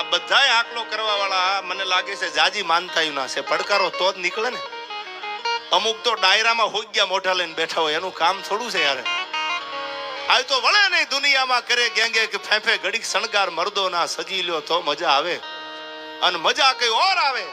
આ બધાય આકલો કરવા વાળા મને લાગે છે જાજી માનતા ના છે. પડકારો તો જ નીકળે ને. અમુક તો ડાયરામાં હોઈ ગયા મોઢા લઈને બેઠા હોય, એનું કામ થોડું છે યાર. આ તો વળે નહીં દુનિયામાં કરે ગેંગે કે ફેફે ઘડીક શણગાર મર્દો ના સજી લ્યો તો મજા આવે. અને મજા કઈ ઓર આવે.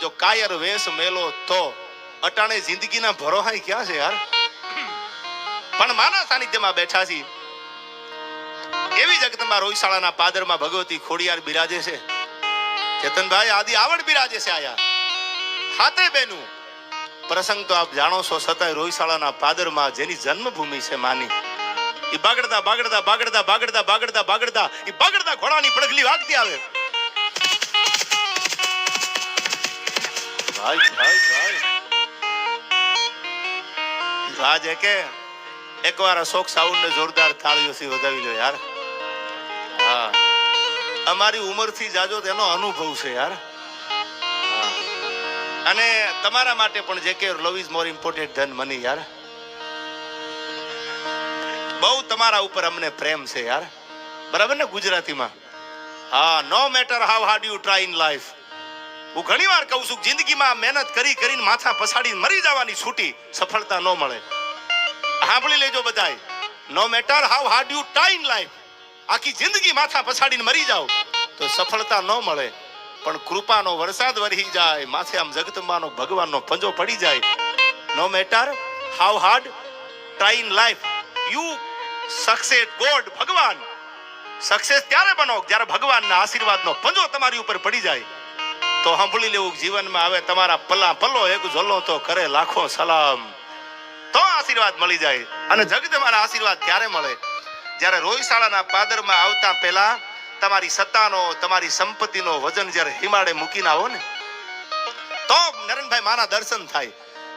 જો કાયર વેશ મેલો તો. અટાણે જિંદગીના ભરોહાઈ ક્યાં છે યાર? પણ માના સાનિધ્યમાં બેઠા છીએ. એવી જગતમાં રોહિશાળાના પાદરમાં ભગવતી ખોડિયાર બિરાજે છે? ચેતનભાઈ આદિ આવડ બિરાજે છે આયા. હાથે બેનું. પ્રસંગ તો આપ જાણો છો છતાંય રોહિશાળાના પાદરમાં જેની જન્મભૂમિ છે માની. એ બાગડતા બાગડતા બાગડતા બાગડતા બાગડતા બાગડતા, ઈ બાગડતા ઘોડાની પડગલી વાગતી આવે. ભાઈ ભાઈ ભાઈ. રાજે કે એકવાર અશોક સાઉન્ડ ને જોરદાર તાળીઓથી વધાવી લો યાર. હા. અમારી ઉંમરથી જાજો તેનો અનુભવ છે યાર. અને તમારા માટે પણ જે કે લવ ઇઝ મોર ઇમ્પોર્ટન્ટ ધન મની યાર. બહુ તમારા ઉપર અમને પ્રેમ છે યાર. બરાબર ને ગુજરાતીમાં? હા no matter how hard you try in life હું ઘણી વાર કહું છું, જિંદગીમાં મહેનત કરી કરીને માથા પછાડીને મરી જવાની છૂટી સફળતા ન મળે. સાંભળી લેજો બધાય. No matter how hard you try in life આખી જિંદગી માથા પછાડીને મરી જાઓ. તો સફળતા ન મળે, પણ કૃપાનો વરસાદ વરસી જાય, માથે આમ જગતમાનો ભગવાનનો પંજો પડી જાય. No matter how hard try in life you success god ભગવાન. સક્સેસ ત્યારે બનો જ્યારે ભગવાનના આશીર્વાદનો પંજો તમારી ઉપર પડી જાય. તો સાંભળી લેવું જીવનમાં આવે તમારા પલ્લા પલ્લો એક ઝોલો તો કરે લાખો સલામ. તો આશીર્વાદ મળી જાય અને જગત મારા આશીર્વાદ ત્યારે મળે. જ્યારે રોહિશાળાના પાદરમાં આવતા પહેલા તમારી સત્તાનો, તમારી સંપત્તિનો વજન જ્યારે હિમાડે મૂકીને આવો ને, તો નરેનભાઈ માના દર્શન થાય.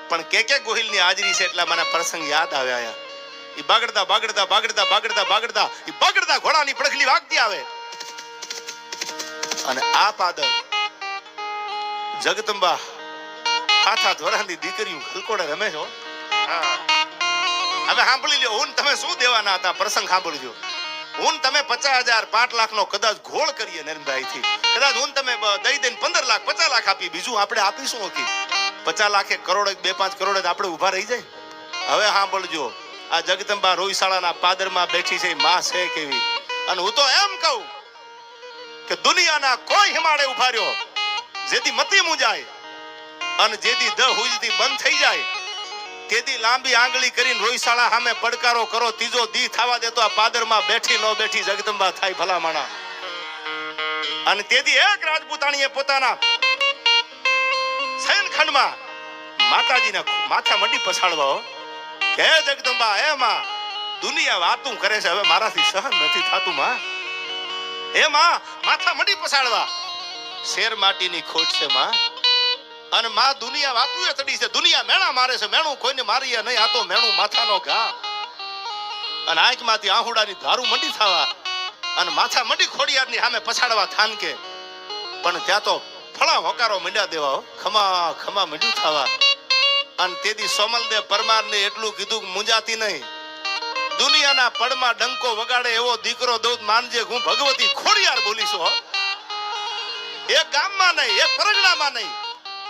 પણ કે કે ગોહિલની હાજરી છે એટલા મને પ્રસંગ યાદ આવ્યા એ બાગડતા બાગડતા બાગડતા બાગડતા બાગડતા એ બાગડતા ઘોડાની પડખલી વાગતી આવે. અને આ પાદર જગદંબા હાથા ધોરાની દીકરીઓ ખલકોડે રમે છો હા. હવે સાંભળી લ્યો હું તમે શું દેવાના હતા? પ્રસંગ સાંભળજો હું તમે પચાસ હજાર, પાંચ લાખ નો કદાચ ઘોળ કરીએ નરેન્દ્રભાઈ થી કદાચ હું તમે દઈ દઈને પંદર લાખ, પચાસ લાખ આપી બીજું આપણે આપીશું હતી પચાસ લાખ એક કરોડ બે, પાંચ કરોડ જ આપણે ઊભા રહી જાય. હવે સાંભળજો, આ જગદંબા રોહિશાળાના પાદરમાં બેઠી છે, માં છે કેવી. અને હું તો એમ કહું કે દુનિયાના કોઈ હિમાડે ઊભા રહ્યો, જેથી મતી મુંજાય અને જેથી દ હુજતી બંધ થઈ જાય. તેથી લાંબી આંગળી કરીને રોઈશાળા સામે પડકારો કરો, ત્રીજો દી થવા દેતો આ પાદરમાં બેઠી ન બેઠી જગદંબા થાય ભલામણા. અને તેથી એક રાજપૂતાણીએ પોતાના શયનખંડમાં માતાજીને માથા મડી પછાડવા. કે જગદંબા એ માં દુનિયા વાતું કરે છે, હવે મારાથી સહન નથી થાતું, માં. એ માં માથા મડી પછાડવા. શેર માટીની ખોટ છે, માં. અને માં દુનિયા વાતું તડી છે. દુનિયા મેણા મારે છે. મેણું કોઈને મારીએ નહીં. આ તો મેણું માથાનો ઘા. અને આંખમાંથી આહુડાની ધારું મંડી થવા અને માથા મંડી ખોડિયારની સામે પછાડવા થાન કે પણ ત્યાં તો ફળા હોકારો મંડ્યા દેવા ખમા ખમા મંડ્યું થવા. અને તેથી સોમલદેવ પરમારને એટલું કીધું મુંજાતી નહીં. દુનિયાના પડમાં ડંકો વગાડે એવો દીકરો દઉં માનજે હું ભગવતી ખોડિયાર બોલીશું એક ગામમાં નહીં એક પરગણામાં નહીં.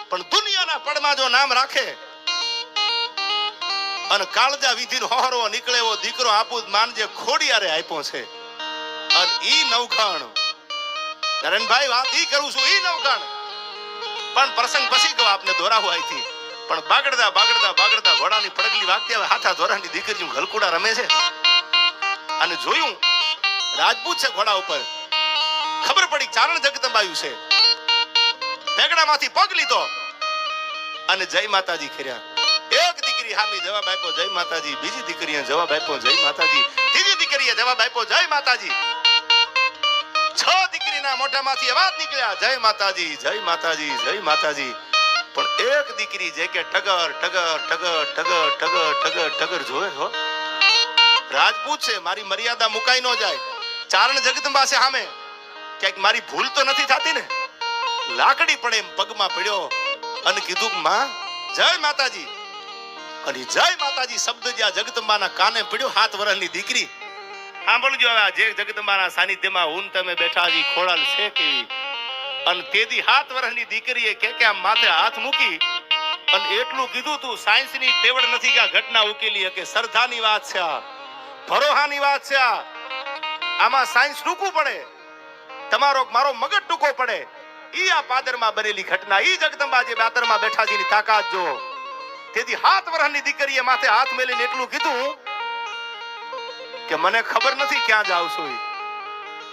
પણ દુનિયાના પડમાં જો નામ રાખે અને કાળજા વિધિનો હોહરો નીકળે એવો દીકરો આપું માનજે ખોડિયારે આપ્યો છે. અને ઈ નવખાણ નરેનભાઈ, વાત ઈ કરું છું, ઈ નવખાણ પણ પ્રસંગ પછી કહો, આપને દોરાવું અહીંથી પણ બાગડતા બાગડતા બાગડતા ઘોડાની પડગલી વાગતી હવે હાથા ધોરાની દીકરીનું ગલકુડા રમે છે. અને જોયું, રાજપૂત છે ઘોડા ઉપર. ખબર પડી ચારણ જગદંબાયું છે. પેગડામાંથી પગ લીધો. અને જય માતાજી કર્યા એક દીકરી હામી જવાબ આપ્યો, જય માતાજી. બીજી દીકરીએ જવાબ આપ્યો, જય માતાજી. ત્રીજી દીકરીએ જવાબ આપ્યો, જય માતાજી. છ દીકરીના મોઢામાંથી અવાજ નીકળ્યા, જય માતાજી જય માતાજી જય માતાજી. પણ એક દીકરી જે કે ટગર ટગર ટગર ટગર ટગર ટગર ટગર જોવે છો રાજપૂત છે, મારી મર્યાદા મુકાઈ ન જાય. ચારણ જગદંબા છે સામે ક્યાંક મારી ભૂલ તો નથી થતી ને? લાકડી પડે એમ પગમાં પડ્યો અને કીધું, માં, જય માતાજી. અને જય માતાજી શબ્દ જ્યાં જગદંબાના કાને પડ્યો, હાથ વર્ષની દીકરી. સાંભળજો હવે જે જગદંબાના સાનિધ્યમાં હું તમે બેઠા હજી ખોડાલ છે કે અને તેથી હાથ વર્ષની દીકરીએ કે કે આમ માથે હાથ મૂકી અને એટલું કીધું તું, સાયન્સની ટેવડ નથી કે આ ઘટના ઉકેલી કે શ્રદ્ધાની વાત છે આ, ભરોહાની વાત છે આ. આમાં સાયન્સ ટૂંકું પડે. તમારો, મારો મગજ ટૂંકો પડે. ઈ આ પાદરમાં બનેલી ઘટના, ઈ જગદંબા જે બાતરમાં બેઠા છે તાકાત જો. તેથી હાથ વર્ષની દીકરીએ માથે હાથ મેલીને એટલું કીધું કે મને ખબર નથી ક્યાં જાવ છું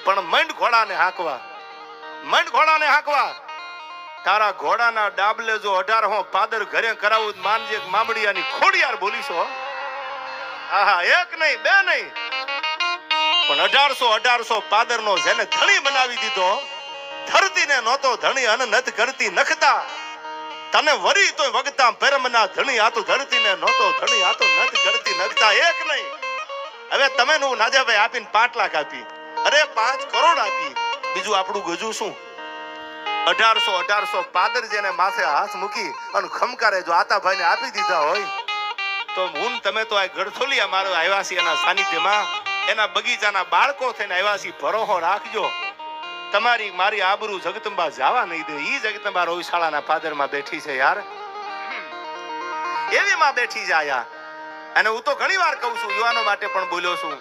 પણ મંડ ઘોડાને હાંકવા, મંડ ઘોડાને હાંકવા. તારા ઘોડાના ડાબલે જો અઢાર હો પાદર ઘરે કરાવું માનજે મામડિયાની ખોડિયાર બોલીશો. આહા, એક નહીં, બે નહીં. પણ અઢારસો અઢારસો પાદરનો જેને ધણી બનાવી દીધો. ધરતીને નહોતો ધણી અન નત કરતી નખતા. તને વરી તોય વગતા પરમના ધણી આતો તો ધરતીને નહોતો ધણી આતો નથ કરતી નખતા. એક નહીં. હવે તમે નું નાજાભાઈ આપીને પાંચ લાખ આપી. અરે પાંચ કરોડ આપી. બીજું આપણું ગજુ શું? અઢારસો અઢારસો પાદર જેને માથે હાથ મૂકી અને ખમકારે જો આતાભાઈને આપી દીધા હોય, તો હું તમે તો આ ગળથોલિયા મારો આવ્યા છીએ એના સાનિધ્યમાં એના બગીચાના બાળકો થઈને આવ્યા છીએ ભરોહો રાખજો. તમારી, મારી આબરૂ જગતંબા જવા નહીં દે. ઈ જગતંબા રોવિશાળાના ફાધરમાં બેઠી છે યાર. એવી માં બેઠી છે યાર. અને હું તો ઘણી વાર કહું છું, યુવાનો માટે પણ બોલ્યો છું.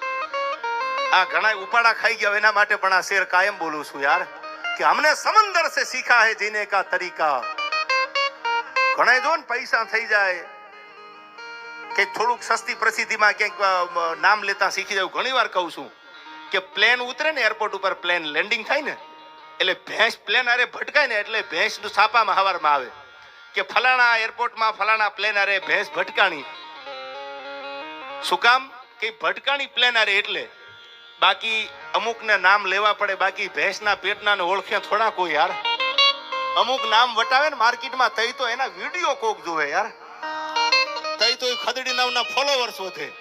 આ ઘણા ઉપાડા ખાઈ ગયા એના માટે પણ આ શેર કાયમ બોલું છું યાર. કે અમને સમંદર સે સીખા હે જીને કા તરીકા. ઘણા જો ને પૈસા થઈ જાય. કે થોડુંક સસ્તી પ્રસિદ્ધિમાં ક્યાંક નામ લેતા શીખી જાવ ઘણી વાર કહું છું. કે પ્લેન ઉતરે ને એરપોર્ટ ઉપર પ્લેન લેન્ડિંગ થાય ને, એટલે ભેંસ પ્લેન અરે ભટકાય ને એટલે ભેંસનું છાપામાં હવારમાં આવે. કે ફલાણા એરપોર્ટમાં ફલાણા પ્લેન આરે ભેંસ ભટકાણી. શું કામ? કે ભટકાણી પ્લેન અરે એટલે બાકી અમુકને નામ લેવા પડે, બાકી ભેંસના પેટના ને ઓળખે થોડા કોઈ યાર. અમુક નામ વટાવે ને માર્કેટમાં તઈ તો એના વીડિયો કોક જોવે યાર. તઈ તો એ ખદડી નામના ફોલોવર્સ વધે.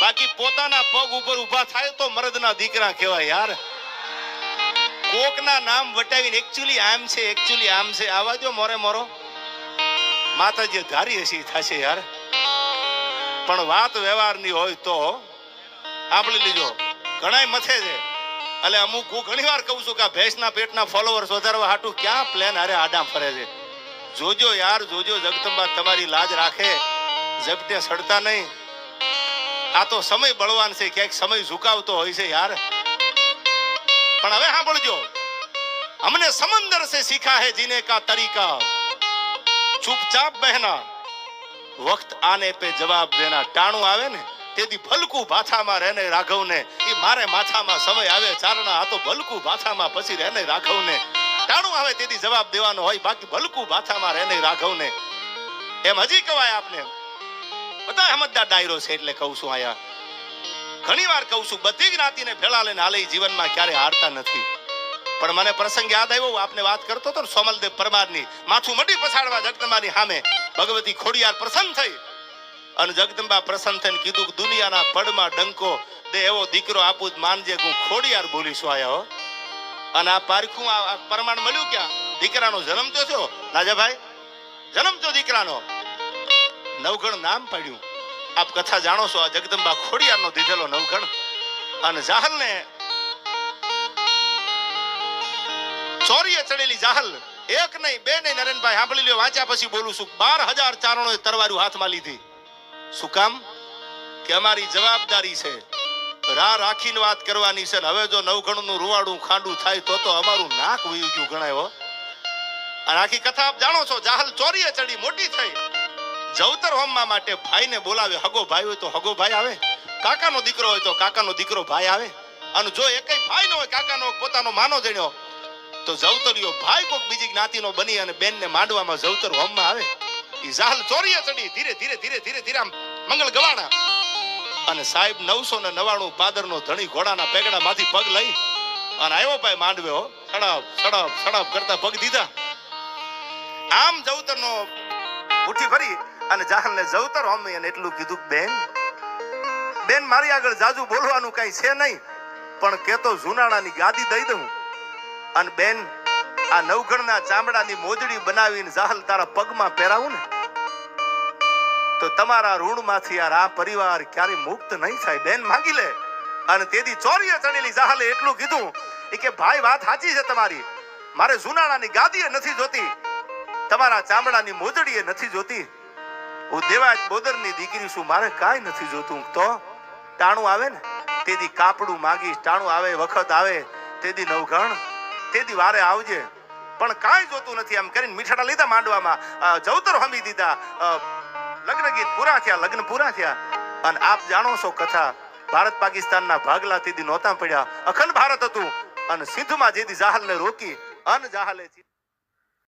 બાકી પોતાના પગ ઉપર ઊભા થાય તો મરદના દીકરા કહેવાય, યાર, કોકના નામ વટાવીને એકચ્યુઅલી આમ છે એકચ્યુઅલી આમ છે. આવા જો મોરે મોરો. માતાજી, ધારી હશે થશે, યાર. પણ વાત વ્યવહારની હોય તો આપણે લીજો. ઘણાય મથે છે. એટલે અમુક હું ઘણી વાર કહું છું કે ભેંસના પેટના ફોલોવર્સ વધારવા હાટું ક્યાં પ્લેન હારે આડા ફરે છે. જોજો યાર, જોજો જગતંબા તમારી લાજ રાખે. ઝપટે સડતા નહીં. આ તો સમય બળવાન છે ક્યાંક સમય ઝુકાવતો હોય છે યાર પણ હવે સાંભળજો हमने समंदर से सीखा है जीने का तरीका चुपचाप बहना वक्त आने पे जवाब देना ટાણું આવે ને તેથી ભલકું ભાથામાં રહેને રાઘવને ઈ મારે માથામાં સમય આવે ચારણા આ તો ભલકું ભાથામાં પછી રહેને રાઘવને ટાણું આવે તેથી જવાબ દેવાનો હોય બાકી ભલકું ભાથામાં રહેને રાઘવને એમ હજી કહેવાય આપને બધા સમજદાર ડાયરો છે એટલે કહું છું આયા. ઘણી વાર કહું છું, બધી જ્ઞાતિને ભેળા લઈને હાલે જીવનમાં ક્યારે હારતા નથી. પણ મને પ્રસંગ યાદ આવ્યો આપને વાત કરતો હતો ને, સોમલદેવ પરમારની માથું મડી પછાડવા જગદંબાની સામે ભગવતી ખોડિયાર પ્રસન્ન થઈ. અને જગદંબા પ્રસન્ન થઈને કીધું કે દુનિયાના પડમાં ડંકો દે, એવો દીકરો આપું જ માનજે હું ખોડિયાર બોલીશું આયા હો. અને આ પારખું આ પ્રમાણ મળ્યું ક્યાં? દીકરાનો જન્મ તો થયો રાજાભાઈ, જન્મ તો દીકરાનો. નવગણ નામ પાડ્યું. આપ કથા જાણો છો, આ જગદંબા ખોડિયારનો દીધેલો નવગણ અને જાહલને ચોરીએ ચડેલી જાહલ, એક નહીં, બે નહીં, નરેનભાઈ સાંભળી લ્યો, વાંચ્યા પછી બોલું છું, બાર હજાર ચારણો તરવારું હાથમાં લીધી. શું કામ? કે અમારી જવાબદારી છે રા રાખીને વાત કરવાની છે ને, હવે જો નવઘણનું રૂવાડું ખાંડું થાય તો તો અમારું નાક વયું ગયું ગણાય અને આખી કથા આપ જાણો છો, જાહલ ચોરીએ ચડી, મોટી થઈ. જવતર હોમમાં માટે ભાઈને બોલાવે, હગો ભાઈ હોય તો હગો ભાઈ આવે. કાકાનો દીકરો હોય તો કાકાનો દીકરો ભાઈ આવે. અને જો એકેય ભાઈ નો હોય, કાકાનો પોતાનો માનો જણ્યો, તો જવતરિયો ભાઈ કોક બીજી જ્ઞાતિનો બની અને બેનને માંડવામાં જવતર હોમમાં આવે. ઈ ઝાલ ચોરીએ ચડી, ધીરે ધીરે ધીરે ધીરે ધીરે આમ મંગળ ગવાણા. અને સાહેબ નવસો ને નવાણું પાદરનો ધણી ઘોડાના પેગડામાંથી પગ લઈ અને આવ્યો ભાઈ માંડવ્યો સડપ સડપ સડપ કરતા પગ દીધા. આમ જવતરનો ઉઠી ફરી અને જાહલને જવતર હોમી અને એટલું કીધું બેન બેન, મારી આગળ જાજુ બોલવાનું કઈ છે નહીં, પણ કેતો જુનાણાની ગાદી દઈ દઉં. અને બેન, આ નવઘણના ચામડાની મોજડી બનાવીને જાહલ તારા પગમાં પહેરાવું ને, તો તમારા ઋણમાંથી આ પરિવાર ક્યારે મુક્ત નહીં થાય. બેન, માંગી લે. અને તેથી ચોરીએ ચડેલી જાહલે એટલું કીધું કે, ભાઈ, વાત સાચી છે તમારી. મારે જુનાણાની ગાદીએ નથી જોતી. તમારા ચામડાની મોજડીએ નથી જોતી. હું દેવાજ બોદરની દીકરી છું, મારે કાંઈ નથી જોતું. તો ટાણું આવે ને? તેદી કાપડું માગીશ, ટાણું આવે, વખત આવે તેદી નવઘણ તેદી વારે આવજે. પણ કાંઈ જોતું નથી એમ કરીને મીઠાડા લીધા માંડવામાં. જવતર હમી દીધા. લગ્ન ગીત પૂરા થયા, લગ્ન પૂરા થયા. અને આપ જાણો છો કથા, ભારત પાકિસ્તાનના ભાગલા તેદી નહોતા પડ્યા. અખંડ ભારત હતું. અને સિંધમાં જેદી જાહલને રોકી, અન જાહલે